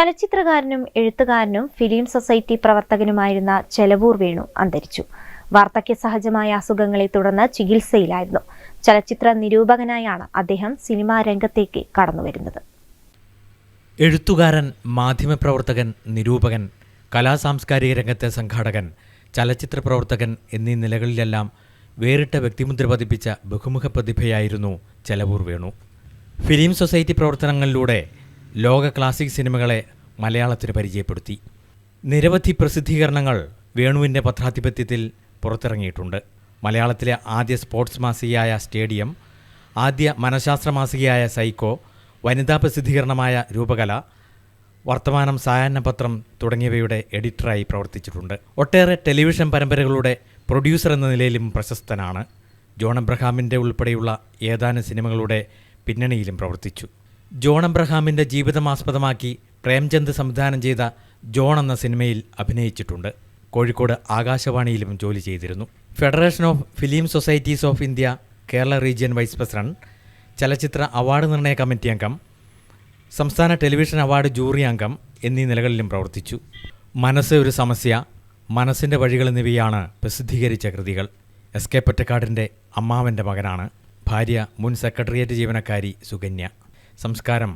ചലച്ചിത്രകാരനും എഴുത്തുകാരനും film society പ്രവർത്തകനുമായിരുന്ന ചെലവൂർ വേണു അന്തരിച്ചു. വാർദ്ധക്യ സഹജമായ അസുഖങ്ങളെ തുടർന്ന് ചികിത്സയിലായിരുന്നു. ചലച്ചിത്ര നിരൂപകനായാണ് അദ്ദേഹം സിനിമാ രംഗത്തേക്ക് കടന്നുവരുന്നത്. എഴുത്തുകാരൻ മാധ്യമപ്രവർത്തകൻ നിരൂപകൻ കലാസാംസ്കാരിക രംഗത്തെ സംഘാടകൻ ചലച്ചിത്ര പ്രവർത്തകൻ എന്നീ നിലകളിലെല്ലാം വേറിട്ട വ്യക്തിമുദ്ര പതിപ്പിച്ച ബഹുമുഖ പ്രതിഭയായിരുന്നു ചെലവൂർ വേണു. ഫിലിം സൊസൈറ്റി പ്രവർത്തനങ്ങളിലൂടെ ലോക ക്ലാസിക് സിനിമകളെ മലയാളത്തിന് പരിചയപ്പെടുത്തി. നിരവധി പ്രസിദ്ധീകരണങ്ങൾ വേണുവിന്റെ പത്രാധിപത്യത്തിൽ പുറത്തിറങ്ങിയിട്ടുണ്ട്. മലയാളത്തിലെ ആദ്യ സ്പോർട്സ് മാസികയായ സ്റ്റേഡിയം ആദ്യ മനഃശാസ്ത്ര മാസികയായ സൈക്കോ വനിതാ പ്രസിദ്ധീകരണമായ രൂപകല വർത്തമാനം സായാഹ്നപത്രം തുടങ്ങിയവയുടെ എഡിറ്ററായി പ്രവർത്തിച്ചിട്ടുണ്ട്. ഒട്ടേറെ ടെലിവിഷൻ പരമ്പരകളുടെ പ്രൊഡ്യൂസർ എന്ന നിലയിലും പ്രശസ്തനാണ്. ജോൺ അബ്രഹാമിന്റെ ഉൾപ്പെടെയുള്ള ഏതാനും സിനിമകളുടെ പിന്നണിയിലും പ്രവർത്തിച്ചു. ജോൺ അബ്രഹാമിന്റെ ജീവിതം ആസ്പദമാക്കി പ്രേംചന്ദ് സംവിധാനം ചെയ്ത ജോൺ എന്ന സിനിമയിൽ അഭിനയിച്ചിട്ടുണ്ട്. കോഴിക്കോട് ആകാശവാണിയിലും ജോലി ചെയ്തിരുന്നു. Federation of film societies of India Kerala region vice president ചലച്ചിത്ര അവാർഡ് നിർണയ കമ്മിറ്റി അംഗം സംസ്ഥാന ടെലിവിഷൻ അവാർഡ് ജൂറി അംഗം എന്നീ നിലകളിലും പ്രവർത്തിച്ചു. മനസ്സ് ഒരു സമസ്യ മനസ്സിന്റെ വഴികൾ എന്നിവയാണ് പ്രസിദ്ധീകരിച്ച കൃതികൾ. എസ് കെ പൊറ്റക്കാടിന്റെ അമ്മാവന്റെ മകനാണ്. ഭാര്യ മുൻ സെക്രട്ടേറിയറ്റ് ജീവനക്കാരി സുകന്യ. സംസ്കാരം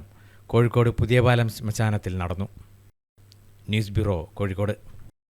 കോഴിക്കോട് പുതിയപാലം ശ്മശാനത്തിൽ നടന്നു. News bureau Kozhikode.